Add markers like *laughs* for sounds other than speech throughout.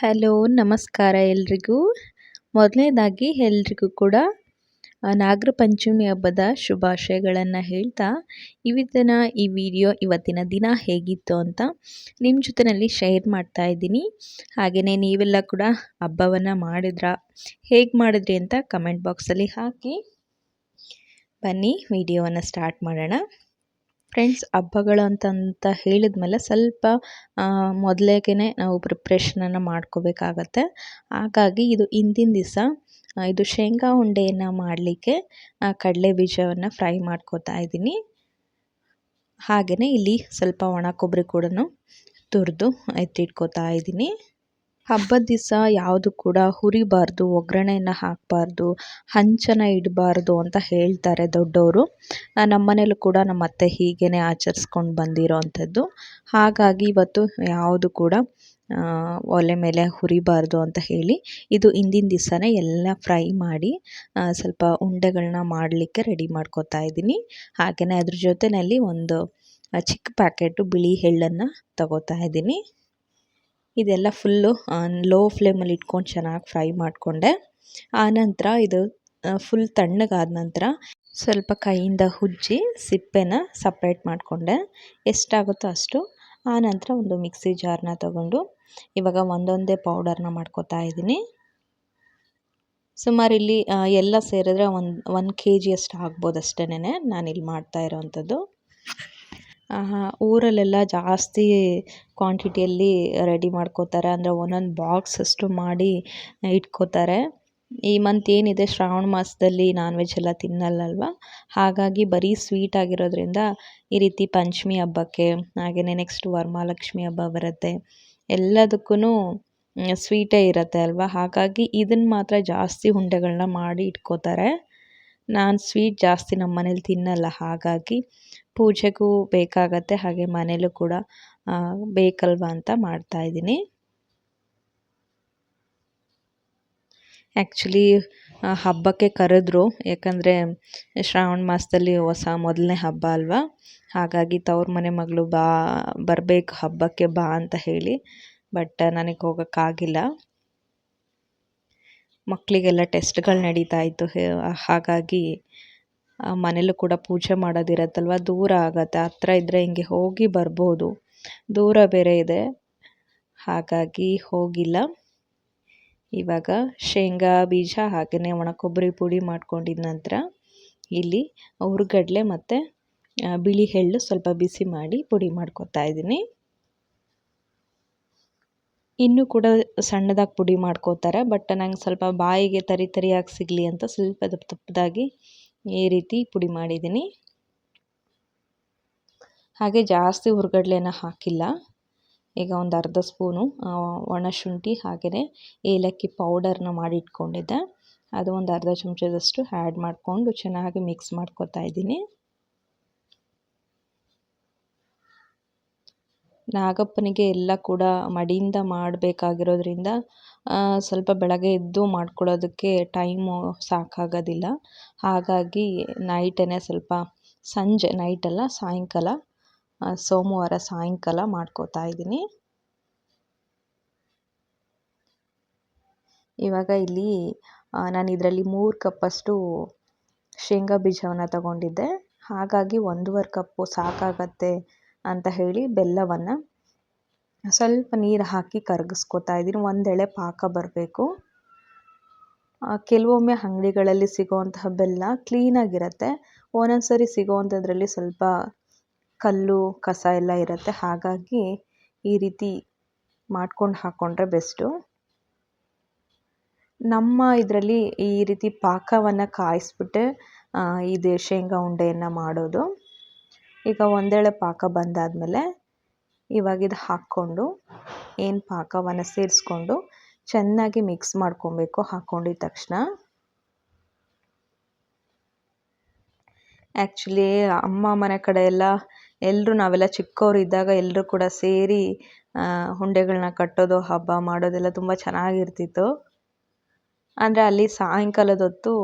Hello, ನಮಸ್ಕಾರ ಎಲ್ರಿಗೂ. ಮೊದಲನೇದಾಗಿ ಎಲ್ರಿಗೂ ಕೂಡ ನಾಗರ ಪಂಚಮಿ ಹಬ್ಬದ ಶುಭಾಶಯಗಳನ್ನು ಹೇಳ್ತಾ ಇವತ್ತಿನ ಈ ವಿಡಿಯೋ ಇವತ್ತಿನ ದಿನ ಹೇಗಿತ್ತು ಅಂತ ನಿಮ್ಮ ಜೊತೆಯಲ್ಲಿ ಶೇರ್ ಮಾಡ್ತಾ ಇದ್ದೀನಿ. ಹಾಗೆಯೇ ನೀವೆಲ್ಲ ಕೂಡ ಹಬ್ಬವನ್ನು ಮಾಡಿದ್ರಾ, ಹೇಗೆ ಮಾಡಿದ್ರಿ ಅಂತ ಕಮೆಂಟ್ ಬಾಕ್ಸಲ್ಲಿ ಹಾಕಿ. ಬನ್ನಿ, ವಿಡಿಯೋವನ್ನು ಸ್ಟಾರ್ಟ್ ಮಾಡೋಣ. ಫ್ರೆಂಡ್ಸ್ ಹಬ್ಬಗಳು ಅಂತಂತ ಹೇಳಿದ್ಮೇಲೆ ಸ್ವಲ್ಪ ಮೊದಲೇಗೇನೆ ನಾವು ಪ್ರಿಪ್ರೇಷನನ್ನು ಮಾಡ್ಕೋಬೇಕಾಗತ್ತೆ. ಹಾಗಾಗಿ ಇದು ಹಿಂದಿನ ದಿವಸ ಇದು ಶೇಂಗಾ ಉಂಡೆಯನ್ನು ಮಾಡಲಿಕ್ಕೆ ಕಡಲೆ ಬೀಜವನ್ನು ಫ್ರೈ ಮಾಡ್ಕೋತಾ ಇದ್ದೀನಿ. ಹಾಗೆಯೇ ಇಲ್ಲಿ ಸ್ವಲ್ಪ ಒಣ ಕೊಬ್ಬರಿ ಕೂಡ ತುರಿದು ಎತ್ತಿಟ್ಕೋತಾ ಇದ್ದೀನಿ. ಹಬ್ಬದ ದಿವಸ ಯಾವುದು ಕೂಡ ಹುರಿಬಾರ್ದು ಒಗ್ಗರಣೆನ ಹಾಕಬಾರ್ದು, ಹಂಚನ ಇಡಬಾರ್ದು ಅಂತ ಹೇಳ್ತಾರೆ ದೊಡ್ಡವರು ನಮ್ಮ ಮನೇಲೂ ಕೂಡ ನಮ್ಮ ಅತ್ತೆ ಹೀಗೇ ಆಚರಿಸ್ಕೊಂಡು ಬಂದಿರೋ ಅಂಥದ್ದು. ಹಾಗಾಗಿ ಇವತ್ತು ಯಾವುದು ಕೂಡ ಒಲೆ ಮೇಲೆ ಹುರಿಬಾರ್ದು ಅಂತ ಹೇಳಿ ಇದು ಹಿಂದಿನ ದಿವಸನೇ ಎಲ್ಲ ಫ್ರೈ ಮಾಡಿ ಸ್ವಲ್ಪ ಉಂಡೆಗಳನ್ನ ಮಾಡಲಿಕ್ಕೆ ರೆಡಿ ಮಾಡ್ಕೋತಾ ಇದ್ದೀನಿ. ಹಾಗೆಯೇ ಅದ್ರ ಜೊತೆಯಲ್ಲಿ ಒಂದು ಚಿಕ್ಕ ಪ್ಯಾಕೆಟು ಬಿಳಿ ಎಳ್ಳನ್ನು ತಗೋತಾ ಇದ್ದೀನಿ. ಇದೆಲ್ಲ ಫುಲ್ಲು ಲೋ ಫ್ಲೇಮಲ್ಲಿ ಇಟ್ಕೊಂಡು ಚೆನ್ನಾಗಿ ಫ್ರೈ ಮಾಡಿಕೊಂಡೆ. ಆನಂತರ ಇದು ಫುಲ್ ತಣ್ಣಗಾದ ನಂತರ ಸ್ವಲ್ಪ ಕೈಯಿಂದ ಉಜ್ಜಿ ಸಿಪ್ಪೆನ ಸಪ್ರೇಟ್ ಮಾಡಿಕೊಂಡೆ. ಎಷ್ಟಾಗುತ್ತೋ ಅಷ್ಟು. ಆನಂತರ ಒಂದು ಮಿಕ್ಸಿ ಜಾರ್ನ ತಗೊಂಡು ಇವಾಗ ಒಂದೊಂದೇ ಪೌಡರ್ನ ಮಾಡ್ಕೋತಾ ಇದ್ದೀನಿ. ಸುಮಾರು ಇಲ್ಲಿ ಎಲ್ಲ ಸೇರಿದ್ರೆ ಒಂದು ಒನ್ ಕೆ ಜಿಯಷ್ಟು ಆಗ್ಬೋದು ನಾನು ನಾನಿಲ್ಲಿ ಮಾಡ್ತಾ ಇರೋವಂಥದ್ದು ಊರಲ್ಲೆಲ್ಲ ಜಾಸ್ತಿ ಕ್ವಾಂಟಿಟಿಯಲ್ಲಿ ರೆಡಿ ಮಾಡ್ಕೋತಾರೆ. ಅಂದರೆ ಒಂದೊಂದು ಬಾಕ್ಸ್ ಅಷ್ಟು ಮಾಡಿ ಇಟ್ಕೋತಾರೆ. ಈ ಮಂತ್ ಏನಿದೆ? ಶ್ರಾವಣ ಮಾಸದಲ್ಲಿ ನಾನ್ ವೆಜ್ ಎಲ್ಲ ತಿನ್ನಲ್ಲಲ್ವ? ಹಾಗಾಗಿ ಬರೀ ಸ್ವೀಟ್ ಆಗಿರೋದ್ರಿಂದ ಈ ರೀತಿ ಪಂಚಮಿ ಹಬ್ಬಕ್ಕೆ ಹಾಗೆಯೇ ನೆಕ್ಸ್ಟ್ ವರಮಹಾಲಕ್ಷ್ಮಿ ಹಬ್ಬ ಬರುತ್ತೆ ಎಲ್ಲದಕ್ಕೂ ಸ್ವೀಟೇ ಇರುತ್ತೆ ಅಲ್ವಾ? ಹಾಗಾಗಿ ಇದನ್ನು ಮಾತ್ರ ಜಾಸ್ತಿ ಉಂಡೆಗಳನ್ನ ಮಾಡಿ ಇಟ್ಕೋತಾರೆ. ನಾನು ಸ್ವೀಟ್ ಜಾಸ್ತಿ ನಮ್ಮ ಮನೇಲಿ ತಿನ್ನಲ್ಲ. ಹಾಗಾಗಿ ಪೂಜೆಗೂ ಬೇಕಾಗುತ್ತೆ, ಹಾಗೆ ಮನೇಲೂ ಕೂಡ ಬೇಕಲ್ವ ಅಂತ ಮಾಡ್ತಾ ಇದ್ದೀನಿ. ಆ್ಯಕ್ಚುಲಿ ಹಬ್ಬಕ್ಕೆ ಕರೆದ್ರು. ಯಾಕಂದರೆ ಶ್ರಾವಣ ಮಾಸದಲ್ಲಿ ಹೊಸ ಮೊದಲನೇ ಹಬ್ಬ ಅಲ್ವಾ? ಹಾಗಾಗಿ ತವ್ರ ಮನೆ ಮಗಳು ಬಾ, ಬರಬೇಕು ಹಬ್ಬಕ್ಕೆ ಬಾ ಅಂತ ಹೇಳಿ. ಬಟ್, ನನಗೆ ಹೋಗೋಕ್ಕಾಗಿಲ್ಲ. ಮಕ್ಕಳಿಗೆಲ್ಲ ಟೆಸ್ಟ್ಗಳು ನಡೀತಾ ಇತ್ತು. ಹಾಗಾಗಿ ಮನೇಲೂ ಕೂಡ ಪೂಜೆ ಮಾಡೋದಿರತ್ತಲ್ವ? ದೂರ ಆಗತ್ತೆ. ಹತ್ರ ಇದ್ದರೆ ಹಿಂಗೆ ಹೋಗಿ ಬರ್ಬೋದು. ದೂರ ಬೇರೆ ಇದೆ. ಹಾಗಾಗಿ ಹೋಗಿಲ್ಲ. ಇವಾಗ ಶೇಂಗಾ ಬೀಜ ಹಾಗೆಯೇ ಒಣ ಕೊಬ್ಬರಿ ಪುಡಿ ಮಾಡ್ಕೊಂಡಿದ ನಂತರ ಇಲ್ಲಿ ಹುರ್ಗಡ್ಲೆ ಮತ್ತು ಬಿಳಿ ಎಳ್ಳು ಸ್ವಲ್ಪ ಬಿಸಿ ಮಾಡಿ ಪುಡಿ ಮಾಡ್ಕೊತಾ ಇದ್ದೀನಿ. ಇನ್ನೂ ಕೂಡ ಸಣ್ಣದಾಗಿ ಪುಡಿ ಮಾಡ್ಕೋತಾರೆ ಬಟ್ ನಂಗೆ ಸ್ವಲ್ಪ ಬಾಯಿಗೆ ತರಿ ತರಿಯಾಗಿ ಸಿಗಲಿ ಅಂತ ಸ್ವಲ್ಪ ದಪ್ಪ ದಪ್ಪದಾಗಿ ಈ ರೀತಿ ಪುಡಿ ಮಾಡಿದ್ದೀನಿ. ಹಾಗೆ ಜಾಸ್ತಿ ಹುರ್ಗಡ್ಲೆನ ಹಾಕಿಲ್ಲ. ಈಗ ಒಂದು ಅರ್ಧ ಸ್ಪೂನು ಒಣಶುಂಠಿ ಹಾಗೆಯೇ ಏಲಕ್ಕಿ ಪೌಡರ್ನ ಮಾಡಿಟ್ಕೊಂಡಿದ್ದೆ. ಅದು ಒಂದು ಅರ್ಧ ಚಮಚದಷ್ಟು ಆ್ಯಡ್ ಮಾಡಿಕೊಂಡು ಚೆನ್ನಾಗಿ ಮಿಕ್ಸ್ ಮಾಡ್ಕೊತಾ ಇದ್ದೀನಿ. ನಾಗಪ್ಪನಿಗೆ ಎಲ್ಲ ಕೂಡ ಮಡಿಯಿಂದ ಮಾಡಬೇಕಾಗಿರೋದ್ರಿಂದ ಸ್ವಲ್ಪ ಬೆಳಗ್ಗೆ ಎದ್ದು ಮಾಡ್ಕೊಳ್ಳೋದಕ್ಕೆ ಟೈಮು ಸಾಕಾಗೋದಿಲ್ಲ. ಹಾಗಾಗಿ ನೈಟೇ ಸ್ವಲ್ಪ ಸಂಜೆ ನೈಟಲ್ಲ ಸಾಯಂಕಾಲ ಸೋಮವಾರ ಸಾಯಂಕಾಲ ಮಾಡ್ಕೋತಾ ಇದ್ದೀನಿ. ಇವಾಗ ಇಲ್ಲಿ ನಾನು ಇದರಲ್ಲಿ ಮೂರು ಕಪ್ಪಷ್ಟು ಶೇಂಗಾ ಬೀಜವನ್ನು ತಗೊಂಡಿದ್ದೆ. ಹಾಗಾಗಿ ಒಂದೂವರೆ ಕಪ್ಪು ಸಾಕಾಗತ್ತೆ ಅಂತ ಹೇಳಿ ಬೆಲ್ಲವನ್ನು ಸ್ವಲ್ಪ ನೀರು ಹಾಕಿ ಕರಗಿಸ್ಕೊತಾ ಇದ್ದೀನಿ ಒಂದೆಳೆ ಪಾಕ ಬರಬೇಕು. ಕೆಲವೊಮ್ಮೆ ಅಂಗಡಿಗಳಲ್ಲಿ ಸಿಗೋವಂತಹ ಬೆಲ್ಲ ಕ್ಲೀನಾಗಿರುತ್ತೆ ಒಂದೊಂದು ಸರಿ ಸಿಗೋವಂಥದ್ರಲ್ಲಿ ಸ್ವಲ್ಪ ಕಲ್ಲು, ಕಸ ಎಲ್ಲ ಇರುತ್ತೆ. ಹಾಗಾಗಿ ಈ ರೀತಿ ಮಾಡ್ಕೊಂಡು ಹಾಕ್ಕೊಂಡ್ರೆ ಬೆಸ್ಟು. ನಮ್ಮ ಇದರಲ್ಲಿ ಈ ರೀತಿ ಪಾಕವನ್ನು ಕಾಯಿಸ್ಬಿಟ್ಟೆ ಇದು ಶೇಂಗಾ ಉಂಡೆಯನ್ನು ಮಾಡೋದು. ಈಗ ಒಂದೇಳೆ ಪಾಕ ಬಂದಾದಮೇಲೆ ಇವಾಗ ಇದು ಹಾಕ್ಕೊಂಡು ಏನು ಪಾಕವನ್ನು ಸೇರಿಸ್ಕೊಂಡು ಚೆನ್ನಾಗಿ ಮಿಕ್ಸ್ ಮಾಡ್ಕೊಬೇಕು ಹಾಕ್ಕೊಂಡಿದ ತಕ್ಷಣ. ಆ್ಯಕ್ಚುಲಿ ಅಮ್ಮ ಮನೆ ಕಡೆ ಎಲ್ಲ ಎಲ್ಲರೂ ನಾವೆಲ್ಲ ಚಿಕ್ಕವರಿದ್ದಾಗ ಎಲ್ಲರೂ ಕೂಡ ಸೇರಿ ಹುಂಡೆಗಳನ್ನ ಕಟ್ಟೋದು, ಹಬ್ಬ ಮಾಡೋದೆಲ್ಲ ತುಂಬ ಚೆನ್ನಾಗಿರ್ತಿತ್ತು. ಅಂದರೆ ಅಲ್ಲಿ ಸಾಯಂಕಾಲದ ಹೊತ್ತು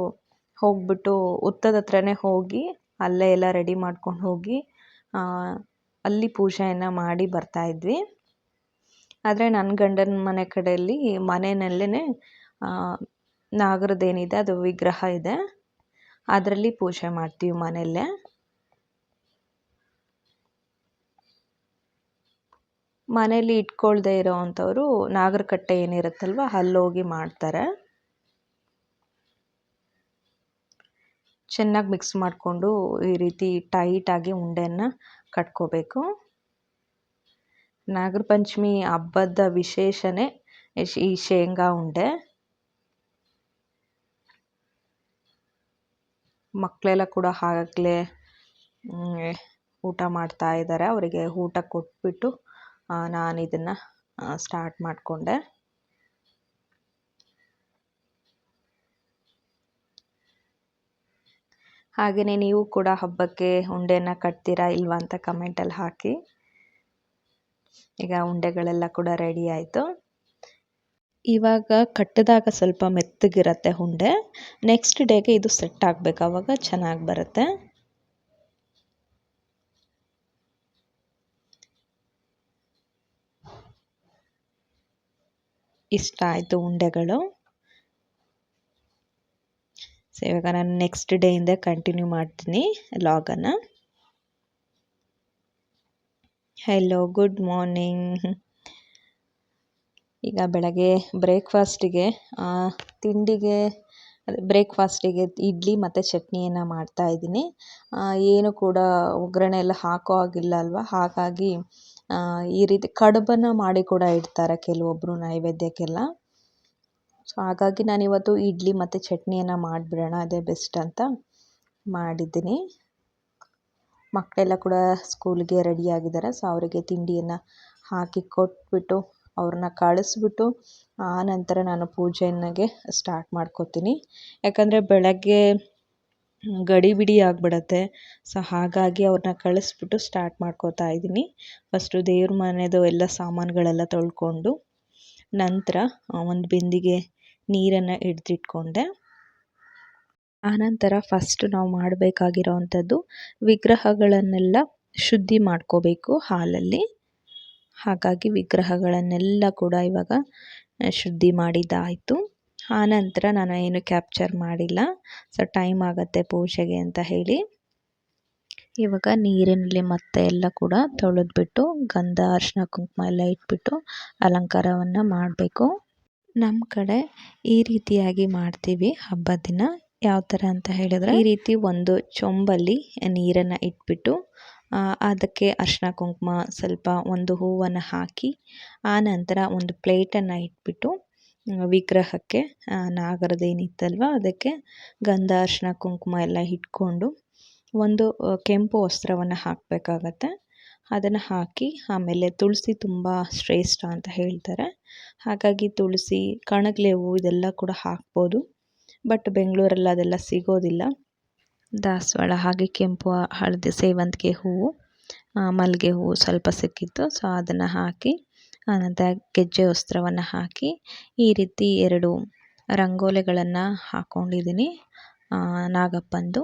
ಹೋಗ್ಬಿಟ್ಟು ಹುತ್ತದ ಹತ್ರನೇ ಹೋಗಿ ಅಲ್ಲೇ ಎಲ್ಲ ರೆಡಿ ಮಾಡ್ಕೊಂಡು ಹೋಗಿ ಅಲ್ಲಿ ಪೂಜೆಯನ್ನು ಮಾಡಿ ಬರ್ತಾ ಇದ್ವಿ. ಆದರೆ ನನ್ನ ಗಂಡನ ಮನೆ ಕಡೆಯಲ್ಲಿ ಮನೆಯಲ್ಲೇ ನಾಗರದ್ದೇನಿದೆ ಅದು ವಿಗ್ರಹ ಇದೆ. ಅದರಲ್ಲಿ ಪೂಜೆ ಮಾಡ್ತೀವಿ ಮನೆಯಲ್ಲೇ. ಮನೇಲಿ ಇಟ್ಕೊಳ್ದೇ ಇರೋ ಅಂಥವರು ನಾಗರಕಟ್ಟೆ ಏನಿರುತ್ತಲ್ವ ಅಲ್ಲೋಗಿ ಮಾಡ್ತಾರೆ. ಚೆನ್ನಾಗಿ ಮಿಕ್ಸ್ ಮಾಡಿಕೊಂಡು ಈ ರೀತಿ ಟೈಟಾಗಿ ಉಂಡೆಯನ್ನು ಕಟ್ಕೋಬೇಕು. ನಾಗರ ಪಂಚಮಿ ಹಬ್ಬದ ವಿಶೇಷನೇ ಈ ಶೇಂಗಾ ಉಂಡೆ. ಮಕ್ಕಳೆಲ್ಲ ಕೂಡ ಆಗಲೇ ಊಟ ಮಾಡ್ತಾ ಇದ್ದಾರೆ. ಅವರಿಗೆ ಊಟ ಕೊಟ್ಬಿಟ್ಟು ನಾನು ಇದನ್ನು ಸ್ಟಾರ್ಟ್ ಮಾಡಿಕೊಂಡೆ. ಹಾಗೆಯೇ ನೀವು ಕೂಡ ಹಬ್ಬಕ್ಕೆ ಉಂಡೆನ ಕಟ್ತೀರಾ ಇಲ್ವಾ ಅಂತ ಕಮೆಂಟಲ್ಲಿ ಹಾಕಿ. ಈಗ ಉಂಡೆಗಳೆಲ್ಲ ಕೂಡ ರೆಡಿ ಆಯಿತು. ಇವಾಗ ಕಟ್ಟಿದಾಗ ಸ್ವಲ್ಪ ಮೆತ್ತಗಿರುತ್ತೆ ಉಂಡೆ. ನೆಕ್ಸ್ಟ್ ಡೇಗೆ ಇದು ಸೆಟ್ ಆಗಬೇಕು. ಆವಾಗ ಚೆನ್ನಾಗಿ ಬರುತ್ತೆ. ಇಷ್ಟ ಆಯಿತು ಉಂಡೆಗಳು. ಸೊ ಇವಾಗ ನಾನು ನೆಕ್ಸ್ಟ್ ಡೇಯಿಂದ ಕಂಟಿನ್ಯೂ ಮಾಡ್ತೀನಿ ಲಾಗನ್ನು ಹೆಲೋ ಗುಡ್ ಮಾರ್ನಿಂಗ್ ಈಗ ಬೆಳಗ್ಗೆ ಬ್ರೇಕ್ಫಾಸ್ಟಿಗೆ ತಿಂಡಿಗೆ ಬ್ರೇಕ್ಫಾಸ್ಟಿಗೆ ಇಡ್ಲಿ ಮತ್ತು ಚಟ್ನಿಯನ್ನು ಮಾಡ್ತಾ ಇದ್ದೀನಿ. ಏನು ಕೂಡ ಒಗ್ಗರಣೆ ಎಲ್ಲ ಹಾಕೋ ಆಗಿಲ್ಲ ಅಲ್ವಾ? ಹಾಗಾಗಿ ಈ ರೀತಿ ಕಡುಬನ್ನು ಮಾಡಿ ಕೂಡ ಇಡ್ತಾರೆ ಕೆಲವೊಬ್ಬರು ನೈವೇದ್ಯಕ್ಕೆಲ್ಲ. ಸೊ ಹಾಗಾಗಿ ನಾನಿವತ್ತು ಇಡ್ಲಿ ಮತ್ತು ಚಟ್ನಿಯನ್ನು ಮಾಡಿಬಿಡೋಣ. ಅದೇ ಬೆಸ್ಟ್ ಅಂತ ಮಾಡಿದ್ದೀನಿ. ಮಕ್ಕಳೆಲ್ಲ ಕೂಡ ಸ್ಕೂಲ್ಗೆ ರೆಡಿಯಾಗಿದ್ದಾರೆ ಸೊ ಅವರಿಗೆ ತಿಂಡಿಯನ್ನು ಹಾಕಿ ಕೊಟ್ಬಿಟ್ಟು ಅವ್ರನ್ನ ಕಳಿಸ್ಬಿಟ್ಟು ಆ ನಂತರ ನಾನು ಪೂಜೆಯನ್ನಾಗೆ ಸ್ಟಾರ್ಟ್ ಮಾಡ್ಕೋತೀನಿ. ಯಾಕಂದರೆ ಬೆಳಗ್ಗೆ ಗಡಿಬಿಡಿ ಆಗಿಬಿಡತ್ತೆ. ಸೊ ಹಾಗಾಗಿ ಅವ್ರನ್ನ ಕಳಿಸ್ಬಿಟ್ಟು ಸ್ಟಾರ್ಟ್ ಮಾಡ್ಕೋತಾ ಇದ್ದೀನಿ. ಫಸ್ಟು ದೇವ್ರ ಮನೆಯದು ಎಲ್ಲ ಸಾಮಾನುಗಳೆಲ್ಲ ತೊಳ್ಕೊಂಡು ನಂತರ ಒಂದು ಬಿಂದಿಗೆ ನೀರನ್ನು ಹಿಡ್ದಿಟ್ಕೊಂಡೆ. ಆನಂತರ ಫಸ್ಟ್ ನಾವು ಮಾಡಬೇಕಾಗಿರೋ ಅಂಥದ್ದು ವಿಗ್ರಹಗಳನ್ನೆಲ್ಲ ಶುದ್ಧಿ ಮಾಡ್ಕೋಬೇಕು ಹಾಲಲ್ಲಿ. ಹಾಗಾಗಿ ವಿಗ್ರಹಗಳನ್ನೆಲ್ಲ ಕೂಡ ಇವಾಗ ಶುದ್ಧಿ ಮಾಡಿದ್ದಾಯಿತು. ಆನಂತರ ನಾನು ಏನು ಕ್ಯಾಪ್ಚರ್ ಮಾಡಿಲ್ಲ. ಸೊ ಟೈಮ್ ಆಗುತ್ತೆ ಪೂಜೆಗೆ ಅಂತ ಹೇಳಿ. ಇವಾಗ ನೀರಿನಲ್ಲಿ ಮತ್ತೆ ಎಲ್ಲ ಕೂಡ ತೊಳೆದ್ಬಿಟ್ಟು ಗಂಧ ಅರಿಶಿನ ಕುಂಕುಮ ಎಲ್ಲ ಇಟ್ಬಿಟ್ಟು ಅಲಂಕಾರವನ್ನು ಮಾಡಬೇಕು. ನಮ್ಮ ಕಡೆ ಈ ರೀತಿಯಾಗಿ ಮಾಡ್ತೀವಿ ಹಬ್ಬದ ದಿನ. ಯಾವ ಥರ ಅಂತ ಹೇಳಿದ್ರೆ ಈ ರೀತಿ ಒಂದು ಚೊಂಬಲ್ಲಿ ನೀರನ್ನು ಇಟ್ಬಿಟ್ಟು ಅದಕ್ಕೆ ಅರಿಶಿನ ಕುಂಕುಮ, ಸ್ವಲ್ಪ ಒಂದು ಹೂವನ್ನು ಹಾಕಿ ಆನಂತರ ಒಂದು ಪ್ಲೇಟನ್ನು ಇಟ್ಬಿಟ್ಟು, ವಿಗ್ರಹಕ್ಕೆ ನಾಗರದೇನಿತ್ತಲ್ವ ಅದಕ್ಕೆ ಗಂಧ ಅರಿಶಿನ ಕುಂಕುಮ ಎಲ್ಲ ಇಟ್ಕೊಂಡು ಒಂದು ಕೆಂಪು ವಸ್ತ್ರವನ್ನು ಹಾಕಬೇಕಾಗತ್ತೆ. ಅದನ್ನು ಹಾಕಿ ಆಮೇಲೆ ತುಳಸಿ ತುಂಬ ಶ್ರೇಷ್ಠ ಅಂತ ಹೇಳ್ತಾರೆ. ಹಾಗಾಗಿ ತುಳಸಿ ಕಣಗಿಲೆ ಇದೆಲ್ಲ ಕೂಡ ಹಾಕ್ಬೋದು. ಬಟ್ ಬೆಂಗಳೂರಲ್ಲಿ ಅದೆಲ್ಲ ಸಿಗೋದಿಲ್ಲ. ದಾಸವಾಳ ಹಾಗೆ ಕೆಂಪು ಹಳದಿ ಸೇವಂತಿಗೆ ಹೂವು ಮಲ್ಲಿಗೆ ಹೂವು ಸ್ವಲ್ಪ ಸಿಕ್ಕಿತ್ತು. ಸೊ ಅದನ್ನು ಹಾಕಿ ಆನಂತರ ಗೆಜ್ಜೆ ವಸ್ತ್ರವನ್ನು ಹಾಕಿ, ಈ ರೀತಿ ಎರಡು ರಂಗೋಲಿಗಳನ್ನು ಹಾಕ್ಕೊಂಡಿದ್ದೀನಿ ನಾಗಪ್ಪಂದು.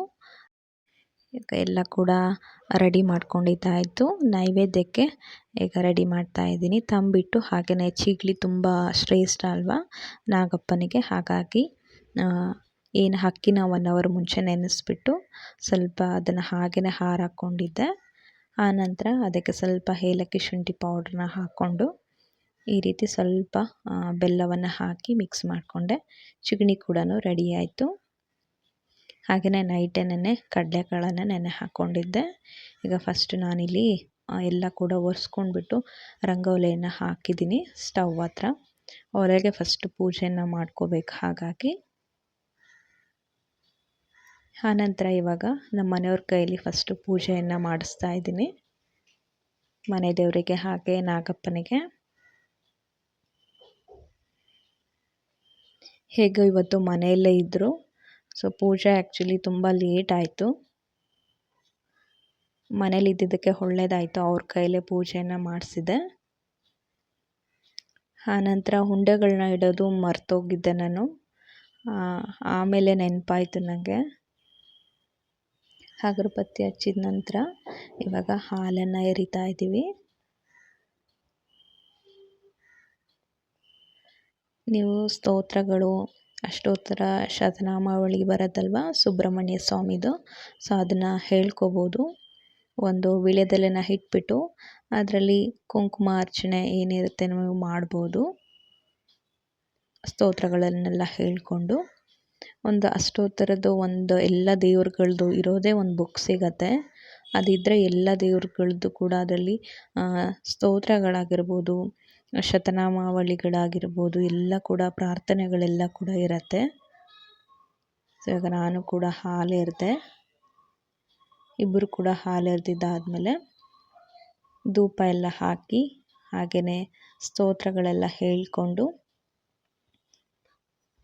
ಎಲ್ಲ ಕೂಡ ರೆಡಿ ಮಾಡ್ಕೊಂಡಿದ್ದಾಯಿತು ನೈವೇದ್ಯಕ್ಕೆ ಈಗ ರೆಡಿ ಮಾಡ್ತಾ ಇದ್ದೀನಿ. ತಂಬಿಟ್ಟು ಹಾಗೆಯೇ ಚಿಗ್ಲಿ ತುಂಬ ಶ್ರೇಷ್ಠ ಅಲ್ವಾ? ನಾಗಪ್ಪನಿಗೆ ಹಾಗಾಗಿ ಏನು ಅಕ್ಕಿನ ಒನ್ ಅವರ್ ಮುಂಚೆ ನೆನೆಸ್ಬಿಟ್ಟು ಸ್ವಲ್ಪ ಅದನ್ನು ಹಾಗೆಯೇ ಹಾರ ಹಾಕ್ಕೊಂಡಿದ್ದೆ. ಆನಂತರ ಅದಕ್ಕೆ ಸ್ವಲ್ಪ ಏಲಕ್ಕಿ ಶುಂಠಿ ಪೌಡ್ರನ್ನ ಹಾಕ್ಕೊಂಡು ಈ ರೀತಿ ಸ್ವಲ್ಪ ಬೆಲ್ಲವನ್ನು ಹಾಕಿ ಮಿಕ್ಸ್ ಮಾಡಿಕೊಂಡೆ. ಚಿಗ್ಣಿ ಕೂಡ ರೆಡಿ ಆಯಿತು. ಹಾಗೆಯೇ ನೈಟೇ ನೆನೆ ಕಡಲೆಕಾಳನ್ನು ನೆನೆ ಹಾಕ್ಕೊಂಡಿದ್ದೆ ಈಗ ಫಸ್ಟ್ ನಾನಿಲ್ಲಿ ಎಲ್ಲ ಕೂಡ ಒರೆಸ್ಕೊಂಡ್ಬಿಟ್ಟು ರಂಗೋಲಿಯನ್ನು ಹಾಕಿದ್ದೀನಿ ಸ್ಟವ್ ಹತ್ರ. ಒಲೆಗೆ ಫಸ್ಟ್ ಪೂಜೆಯನ್ನು ಮಾಡ್ಕೋಬೇಕು ಹಾಗಾಗಿ. ಆನಂತರ ಇವಾಗ ನಮ್ಮ ಮನೆಯವ್ರ ಕೈಯಲ್ಲಿ ಫಸ್ಟು ಪೂಜೆಯನ್ನು ಮಾಡಿಸ್ತಾ ಇದ್ದೀನಿ. ಮನೆ ದೇವರಿಗೆ ಹಾಗೆ ನಾಗಪ್ಪನಿಗೆ. ಹೇಗೋ ಇವತ್ತು ಮನೆಯಲ್ಲೇ ಇದ್ದರು ಸೊ ಪೂಜೆ ಆ್ಯಕ್ಚುಲಿ ತುಂಬ ಲೇಟ್ ಆಯಿತು. ಮನೇಲಿ ಇದ್ದಿದ್ದಕ್ಕೆ ಒಳ್ಳೇದಾಯಿತು. ಅವ್ರ ಕೈಲೇ ಪೂಜೆಯನ್ನು ಮಾಡಿಸಿದೆ. ಆನಂತರ ಉಂಡೆಗಳನ್ನ ಇಡೋದು ಮರ್ತೋಗಿದ್ದೆ ನಾನು. ಆಮೇಲೆ ನೆನಪಾಯಿತು ನನಗೆ ಅಗರಬತ್ತಿ ಹಚ್ಚಿದ ನಂತರ ಇವಾಗ ಹಾಲನ್ನು ಎರಿತಾ ಇದ್ದೀವಿ. ನೀವು ಸ್ತೋತ್ರಗಳು ಅಷ್ಟೋತ್ತರ ಶತನಾಮಾವಳಿ ಬರೋದಲ್ವ? ಸುಬ್ರಹ್ಮಣ್ಯ ಸ್ವಾಮಿದು. ಸೊ, ಅದನ್ನು ಹೇಳ್ಕೋಬೋದು. ಒಂದು ವಿಳ್ಯದೆಲೆನ ಇಟ್ಬಿಟ್ಟು, ಅದರಲ್ಲಿ ಕುಂಕುಮ ಅರ್ಚನೆ ಏನಿರುತ್ತೆ ನೀವು ಮಾಡ್ಬೋದು. ಸ್ತೋತ್ರಗಳನ್ನೆಲ್ಲ ಹೇಳಿಕೊಂಡು. ಒಂದು ಅಷ್ಟೋತ್ತರದ್ದು ಒಂದು ಎಲ್ಲ ದೇವ್ರುಗಳದ್ದು ಇರೋದೇ ಒಂದು ಬುಕ್ ಸಿಗತ್ತೆ. ಅದಿದ್ದರೆ ಎಲ್ಲ ದೇವ್ರುಗಳದ್ದು ಕೂಡ ಅದರಲ್ಲಿ ಸ್ತೋತ್ರಗಳಾಗಿರ್ಬೋದು. ಶತನಾಮಾವಳಿಗಳಾಗಿರ್ಬೋದು, ಎಲ್ಲ ಕೂಡ ಪ್ರಾರ್ಥನೆಗಳೆಲ್ಲ ಕೂಡ ಇರುತ್ತೆ. ಸೊ ಇವಾಗ ನಾನು ಕೂಡ ಹಾಲು ಎರೆದೆ ಇಬ್ಬರು ಕೂಡ ಹಾಲು ಎರೆದಿದ್ದಾದಮೇಲೆ ಧೂಪ ಎಲ್ಲ ಹಾಕಿ ಹಾಗೆಯೇ ಸ್ತೋತ್ರಗಳೆಲ್ಲ ಹೇಳಿಕೊಂಡು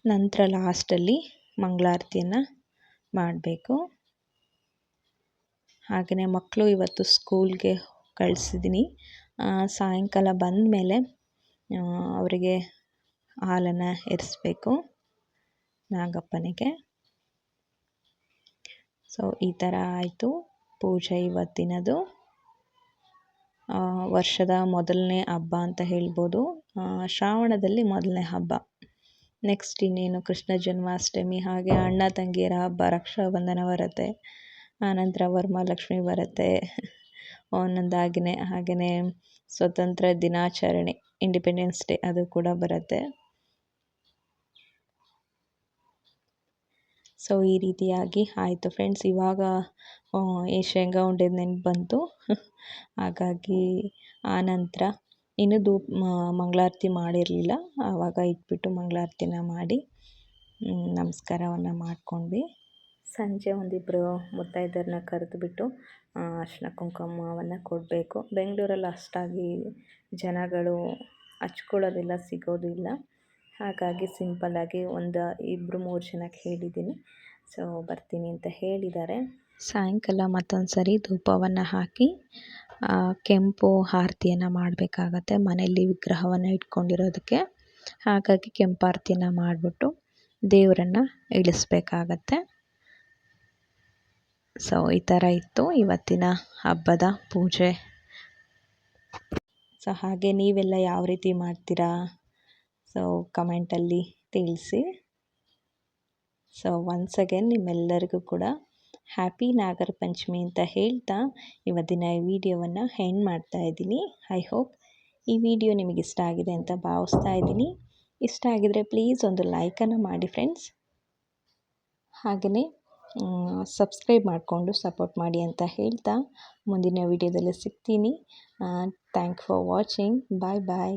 ನಂತರ ಲಾಸ್ಟಲ್ಲಿ ಮಂಗಳಾರತಿಯನ್ನು ಮಾಡಬೇಕು. ಹಾಗೆಯೇ ಮಕ್ಕಳು ಇವತ್ತು ಸ್ಕೂಲ್ಗೆ ಕಳಿಸಿದ್ದೀನಿ. ಸಾಯಂಕಾಲ ಬಂದ ಮೇಲೆ ಅವರಿಗೆ ಹಾಲನ್ನು ಎರೆಸ್ಬೇಕು ನಾಗಪ್ಪನಿಗೆ. ಸೊ ಈ ಥರ ಆಯಿತು ಪೂಜೆ ಇವತ್ತಿನದು. ವರ್ಷದ ಮೊದಲನೇ ಹಬ್ಬ ಅಂತ ಹೇಳ್ಬೋದು. ಶ್ರಾವಣದಲ್ಲಿ ಮೊದಲನೇ ಹಬ್ಬ. ನೆಕ್ಸ್ಟ್ ಇನ್ನೇನು ಕೃಷ್ಣ ಜನ್ಮಾಷ್ಟಮಿ ಹಾಗೆ ಅಣ್ಣ ತಂಗಿಯರ ಹಬ್ಬ, ರಕ್ಷಾಬಂಧನ ಬರುತ್ತೆ. ಆನಂತರ ವರಮಹಾಲಕ್ಷ್ಮಿ ಬರುತ್ತೆ. ಒಂದೊಂದಾಗಿನೇ ಹಾಗೆಯೇ ಸ್ವತಂತ್ರ ದಿನಾಚರಣೆ. ಇಂಡಿಪೆಂಡೆನ್ಸ್ ಡೇ ಅದು ಕೂಡ ಬರುತ್ತೆ. ಸೊ ಈ ರೀತಿಯಾಗಿ ಆಯಿತು ಫ್ರೆಂಡ್ಸ್ ಇವಾಗ ಈ ಶೇಂಗಾ ಉಂಡೆ ನೆನಪು ಬಂತು. *laughs* ಹಾಗಾಗಿ ಆನಂತರ ಇನ್ನೂ ಧೂಪ ಮಂಗಳಾರತಿ ಮಾಡಿರಲಿಲ್ಲ. ಆವಾಗ ಇಟ್ಬಿಟ್ಟು ಮಂಗಳಾರತಿನ ಮಾಡಿ ನಮಸ್ಕಾರವನ್ನು ಮಾಡಿಕೊಂಡ್ವಿ. ಸಂಜೆ ಒಂದಿಬ್ಬರು ಮುತ್ತೈದೆಯರನ್ನ ಕರೆದುಬಿಟ್ಟು ಅರ್ಶಿನ ಕುಂಕುಮವನ್ನು ಕೊಡಬೇಕು. ಬೆಂಗಳೂರಲ್ಲಿ ಅಷ್ಟಾಗಿ ಜನಗಳು ಹಚ್ಕೊಳ್ಳೋದೆಲ್ಲ ಸಿಗೋದಿಲ್ಲ ಹಾಗಾಗಿ ಸಿಂಪಲ್ಲಾಗಿ ಒಂದು ಇಬ್ಬರು ಮೂರು ಜನಕ್ಕೆ ಹೇಳಿದ್ದೀನಿ. ಸೊ, ಬರ್ತೀನಿ ಅಂತ ಹೇಳಿದ್ದಾರೆ. ಸಾಯಂಕಾಲ ಮತ್ತೊಂದು ಸರಿ ಧೂಪವನ್ನು ಹಾಕಿ ಕೆಂಪು ಆರತಿಯನ್ನು ಮಾಡಬೇಕಾಗತ್ತೆ. ಮನೆಯಲ್ಲಿ ವಿಗ್ರಹವನ್ನು ಇಟ್ಕೊಂಡಿರೋದಕ್ಕೆ. ಹಾಗಾಗಿ ಕೆಂಪು ಆರತಿಯನ್ನು ಮಾಡಿಬಿಟ್ಟು ದೇವರನ್ನು ಇಳಿಸ್ಬೇಕಾಗತ್ತೆ. ಸೊ, ಈ ಥರ ಇತ್ತು ಇವತ್ತಿನ ಹಬ್ಬದ ಪೂಜೆ. ಸೊ, ಹಾಗೆ ನೀವೆಲ್ಲ ಯಾವ ರೀತಿ ಮಾಡ್ತೀರಾ? ಸೊ, ಕಮೆಂಟಲ್ಲಿ ತಿಳಿಸಿ. ಸೊ ಒನ್ಸ್ ಅಗೇನ್ ನಿಮ್ಮೆಲ್ಲರಿಗೂ ಕೂಡ ಹ್ಯಾಪಿ ನಾಗರ ಪಂಚಮಿ ಅಂತ ಹೇಳ್ತಾ ಇವತ್ತಿನ ಈ ವಿಡಿಯೋವನ್ನು ಹೆಂಡ್ ಮಾಡ್ತಾ ಇದ್ದೀನಿ. ಐ ಹೋಪ್ ಈ ವಿಡಿಯೋ ನಿಮಗೆ ಇಷ್ಟ ಆಗಿದೆ ಅಂತ ಭಾವಿಸ್ತಾ ಇದ್ದೀನಿ. ಇಷ್ಟ ಆಗಿದರೆ ಪ್ಲೀಸ್ ಒಂದು ಲೈಕನ್ನು ಮಾಡಿ ಫ್ರೆಂಡ್ಸ್ ಹಾಗೆಯೇ ಸಬ್ಸ್ಕ್ರೈಬ್ ಮಾಡಿಕೊಂಡು ಸಪೋರ್ಟ್ ಮಾಡಿ ಅಂತ ಹೇಳ್ತಾ ಮುಂದಿನ ವಿಡಿಯೋದಲ್ಲಿ ಸಿಗ್ತೀನಿ. Thank for watching bye bye